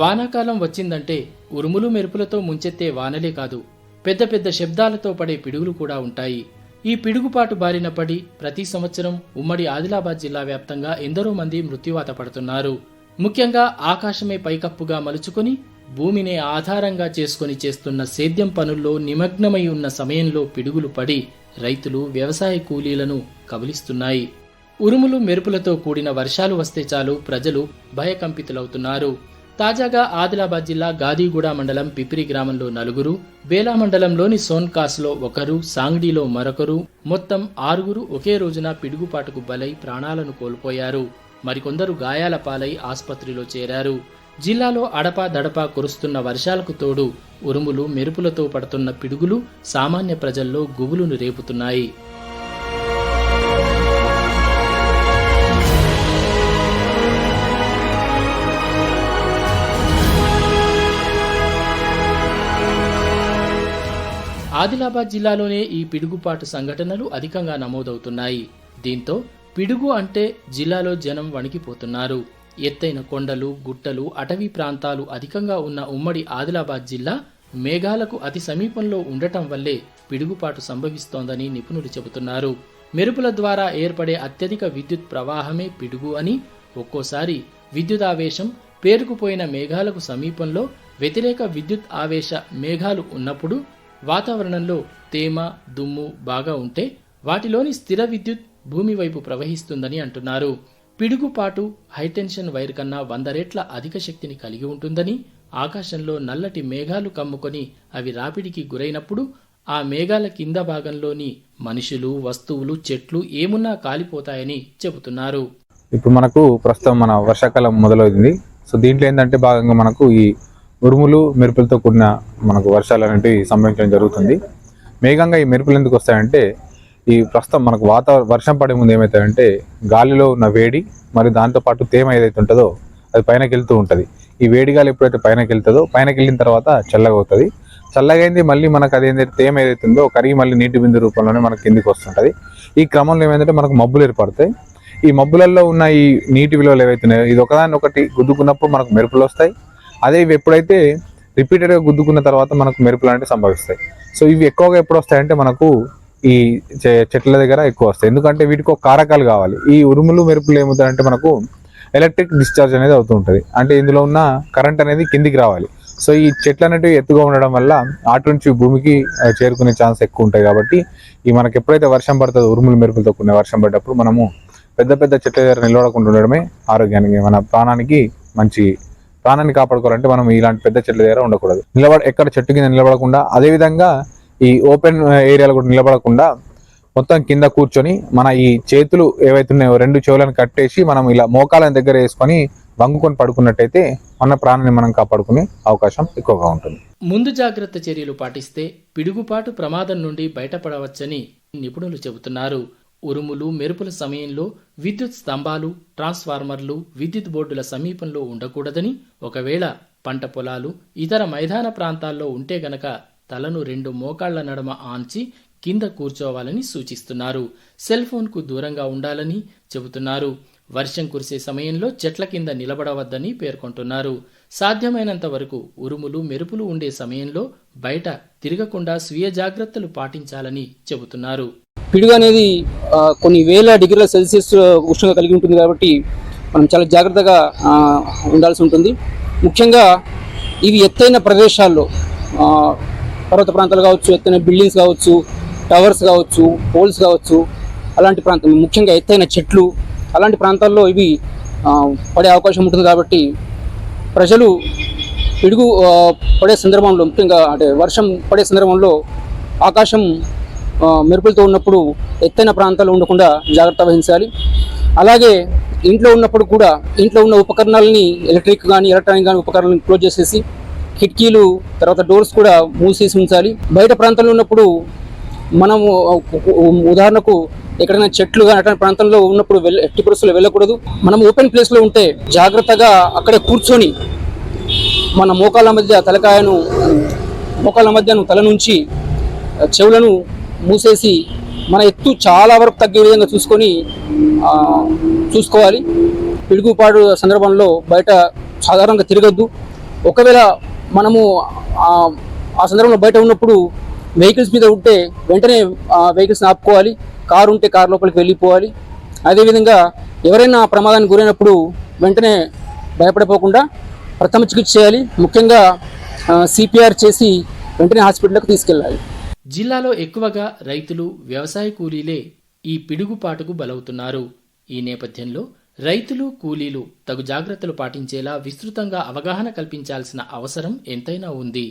వానాకాలం వచ్చిందంటే ఉరుములు మెరుపులతో ముంచెత్తే వానలే కాదు పెద్ద పెద్ద శబ్దాలతో పడే పిడుగులు కూడా ఉంటాయి. ఈ పిడుగుపాటు బారిన పడి ప్రతి సంవత్సరం ఉమ్మడి ఆదిలాబాద్ జిల్లా వ్యాప్తంగా ఎందరో మంది మృత్యువాత పడుతున్నారు. ముఖ్యంగా ఆకాశమే పైకప్పుగా మలుచుకొని భూమినే ఆధారంగా చేసుకొని చేస్తున్న సేద్యం పనుల్లో నిమగ్నమై ఉన్న సమయంలో పిడుగులు పడి రైతులు వ్యవసాయ కూలీలను కబలిస్తున్నాయి. ఉరుములు మెరుపులతో కూడిన వర్షాలు వస్తే చాలు ప్రజలు భయకంపితులవుతున్నారు. తాజాగా ఆదిలాబాద్ జిల్లా గాదిగూడ మండలం పిపిరి గ్రామంలో నలుగురు బేలా మండలంలోని సోన్కాస్లో ఒకరు సాంగ్డీలో మరొకరు మొత్తం ఆరుగురు ఒకే రోజున పిడుగుపాటుకు బలై ప్రాణాలను కోల్పోయారు. మరికొందరు గాయాల పాలై ఆసుపత్రిలో చేరారు. జిల్లాలో అడపా దడపా కురుస్తున్న వర్షాలకు తోడు ఉరుములు మెరుపులతో పడుతున్న పిడుగులు సామాన్య ప్రజల్లో గుబులును రేపుతున్నాయి. ఆదిలాబాద్ జిల్లాలోనే ఈ పిడుగుపాటు సంఘటనలు అధికంగా నమోదవుతున్నాయి. దీంతో పిడుగు అంటే జిల్లాలో జనం వణికిపోతున్నారు. ఎత్తైన కొండలు గుట్టలు అటవీ ప్రాంతాలు అధికంగా ఉన్న ఉమ్మడి ఆదిలాబాద్ జిల్లా మేఘాలకు అతి సమీపంలో ఉండటం వల్లే పిడుగుపాటు సంభవిస్తోందని నిపుణులు చెబుతున్నారు. మెరుపుల ద్వారా ఏర్పడే అత్యధిక విద్యుత్ ప్రవాహమే పిడుగు అని ఒక్కోసారి విద్యుదావేశం పేరుకుపోయిన మేఘాలకు సమీపంలో వ్యతిరేక విద్యుత్ ఆవేశ మేఘాలు ఉన్నప్పుడు వాతావరణంలో తేమ దుమ్ము బాగా ఉంటే వాటిలోని స్థిర విద్యుత్ భూమి వైపు ప్రవహిస్తుందని అంటున్నారు. పిడుగుపాటు హైటెన్షన్ వైర్ కన్నా వంద రెట్ల అధిక శక్తిని కలిగి ఉంటుందని ఆకాశంలో నల్లటి మేఘాలు కమ్ముకొని అవి రాపిడికి గురైనప్పుడు ఆ మేఘాల కింద భాగంలోని మనుషులు వస్తువులు చెట్లు ఏమున్నా కాలిపోతాయని చెబుతున్నారు. ఇప్పుడు మనకు ప్రస్తుతం మన వర్షాకాలం మొదలవుతుంది. సో దీంట్లో ఏంటంటే భాగంగా మనకు ఈ ఉరుములు మెరుపులతో కూడిన మనకు వర్షాలు అనేటివి సంభవించడం జరుగుతుంది. మేఘంగా ఈ మెరుపులు ఎందుకు వస్తాయంటే ఈ ప్రస్తుతం మనకు వాతావరణ వర్షం పడే ముందు ఏమవుతాయంటే గాలిలో ఉన్న వేడి మరియు దాంతోపాటు తేమ ఏదైతే ఉంటుందో అది పైనకి వెళ్తూ ఉంటుంది. ఈ వేడి గాలి ఎప్పుడైతే పైనకి వెళ్తుందో పైనకి వెళ్ళిన తర్వాత చల్లగా అవుతుంది. చల్లగైంది మళ్ళీ మనకు అది ఏంటంటే తేమ ఏదైతుందో కరిగి మళ్ళీ నీటి బిందు రూపంలోనే మనకి కిందికి వస్తుంటుంది. ఈ క్రమంలో ఏమైందంటే మనకు మబ్బులు ఏర్పడతాయి. ఈ మబ్బులలో ఉన్న ఈ నీటి విలువలు ఏవైతున్నాయో ఇది ఒకదాని ఒకటి గుద్దుకున్నప్పుడు మనకు మెరుపులు వస్తాయి. అదే ఇవి ఎప్పుడైతే రిపీటెడ్గా గుద్దుకున్న తర్వాత మనకు మెరుపులు అనేవి సంభవిస్తాయి. సో ఇవి ఎక్కువగా ఎప్పుడు వస్తాయంటే మనకు ఈ చె- చెట్ల దగ్గర ఎక్కువ వస్తాయి. ఎందుకంటే వీటికి ఒక కారకాలు కావాలి. ఈ ఉరుములు మెరుపులు ఏమవుతాయంటే మనకు ఎలక్ట్రిక్ డిశ్చార్జ్ అనేది అవుతూ ఉంటుంది. అంటే ఇందులో ఉన్న కరెంట్ అనేది కిందికి రావాలి. సో ఈ చెట్లు అనేటివి ఎత్తుగా ఉండడం వల్ల అటు నుంచి భూమికి చేరుకునే ఛాన్స్ ఎక్కువ ఉంటాయి కాబట్టి ఈ మనకి ఎప్పుడైతే వర్షం పడుతుందో ఉరుములు మెరుపులతో కూడిన వర్షం పడ్డప్పుడు మనము పెద్ద పెద్ద చెట్ల దగ్గర నిలబడకుండా ఉండడమే ఆరోగ్యానికి మన ప్రాణానికి మంచి ప్రాణాన్ని కాపాడుకోవాలంటే మనం ఇలాంటి పెద్ద చెట్ల దగ్గర ఉండకూడదు. నిలబడ ఎక్కడ చెట్టు కింద నిలబడకుండా అదే విధంగా ఈ ఓపెన్ ఏరియాలో కూడా నిలబడకుండా మొత్తం కింద కూర్చొని మన ఈ చేతులు ఏవైతే ఉన్నాయో రెండు చెవులను కట్టేసి మనం ఇలా మోకాలను దగ్గర వేసుకొని వంగుకొని పడుకున్నట్టయితే మన ప్రాణాన్ని మనం కాపాడుకునే అవకాశం ఎక్కువగా ఉంటుంది. ముందు జాగ్రత్త చర్యలు పాటిస్తే పిడుగుపాటు ప్రమాదం నుండి బయటపడవచ్చని నిపుణులు చెబుతున్నారు. ఉరుములు మెరుపుల సమయంలో విద్యుత్ స్తంభాలు ట్రాన్స్ఫార్మర్లు విద్యుత్ బోర్డుల సమీపంలో ఉండకూడదని ఒకవేళ పంట పొలాలు ఇతర మైదాన ప్రాంతాల్లో ఉంటే గనక తలను రెండు మోకాళ్ళ నడమ ఆంచి కింద కూర్చోవాలని సూచిస్తున్నారు. సెల్ ఫోన్కు దూరంగా ఉండాలని చెబుతున్నారు. వర్షం కురిసే సమయంలో చెట్ల కింద నిలబడవద్దని పేర్కొంటున్నారు. సాధ్యమైనంత వరకు ఉరుములు మెరుపులు ఉండే సమయంలో బయట తిరగకుండా స్వీయ జాగ్రత్తలు పాటించాలని చెబుతున్నారు. పిడుగు అనేది కొన్ని వేల డిగ్రీల సెల్సియస్ ఉష్ణత కలిగి ఉంటుంది కాబట్టి మనం చాలా జాగ్రత్తగా ఉండాల్సి ఉంటుంది. ముఖ్యంగా ఇవి ఎత్తైన ప్రదేశాల్లో పర్వత ప్రాంతాలు కావచ్చు ఎత్తైన బిల్డింగ్స్ కావచ్చు టవర్స్ కావచ్చు పోల్స్ కావచ్చు అలాంటి ప్రాంతం ముఖ్యంగా ఎత్తైన చెట్లు అలాంటి ప్రాంతాల్లో ఇవి పడే అవకాశం ఉంటుంది కాబట్టి ప్రజలు పిడుగు పడే సందర్భంలో ముఖ్యంగా అంటే వర్షం పడే సందర్భంలో ఆకాశం మెరుపులతో ఉన్నప్పుడు ఎత్తైన ప్రాంతాలు ఉండకుండా జాగ్రత్త వహించాలి. అలాగే ఇంట్లో ఉన్నప్పుడు కూడా ఇంట్లో ఉన్న ఉపకరణాలని ఎలక్ట్రిక్ కానీ ఎలక్ట్రానిక్ కానీ ఉపకరణాలను క్లోజ్ చేసేసి కిటికీలు తర్వాత డోర్స్ కూడా మూసేసి ఉంచాలి. బయట ప్రాంతంలో ఉన్నప్పుడు మనము ఉదాహరణకు ఎక్కడైనా చెట్లు కానీ అటువంటి ప్రాంతంలో ఉన్నప్పుడు వెళ్ళ ఎట్టి పరిస్థితుల్లో వెళ్ళకూడదు. మనం ఓపెన్ ప్లేస్లో ఉంటే జాగ్రత్తగా అక్కడే కూర్చొని మన మోకాళ్ళ మధ్య తలకాయను మోకాళ్ళ మధ్యను తల నుంచి చెవులను మూసేసి మన ఎత్తు చాలా వరకు తగ్గే విధంగా చూసుకొని చూసుకోవాలి. పిడుగుపాడు సందర్భంలో బయట సాధారణంగా తిరగద్దు. ఒకవేళ మనము ఆ ఆ సందర్భంలో బయట ఉన్నప్పుడు వెహికల్స్ మీద ఉంటే వెంటనే వెహికల్స్ని ఆపుకోవాలి. కారు ఉంటే కారు లోపలికి వెళ్ళిపోవాలి. అదేవిధంగా ఎవరైనా ప్రమాదానికి గురైనప్పుడు వెంటనే భయపడిపోకుండా ప్రథమ చికిత్స చేయాలి. ముఖ్యంగా సిపిఆర్ చేసి వెంటనే హాస్పిటల్కి తీసుకెళ్ళాలి. జిల్లాలో ఎక్కువగా రైతులు వ్యవసాయ కూలీలే ఈ పిడుగుపాటుకు బలవుతున్నారు. ఈ నేపథ్యంలో రైతులు కూలీలు తగు జాగ్రత్తలు పాటించేలా విస్తృతంగా అవగాహన కల్పించాల్సిన అవసరం ఎంతైనా ఉంది.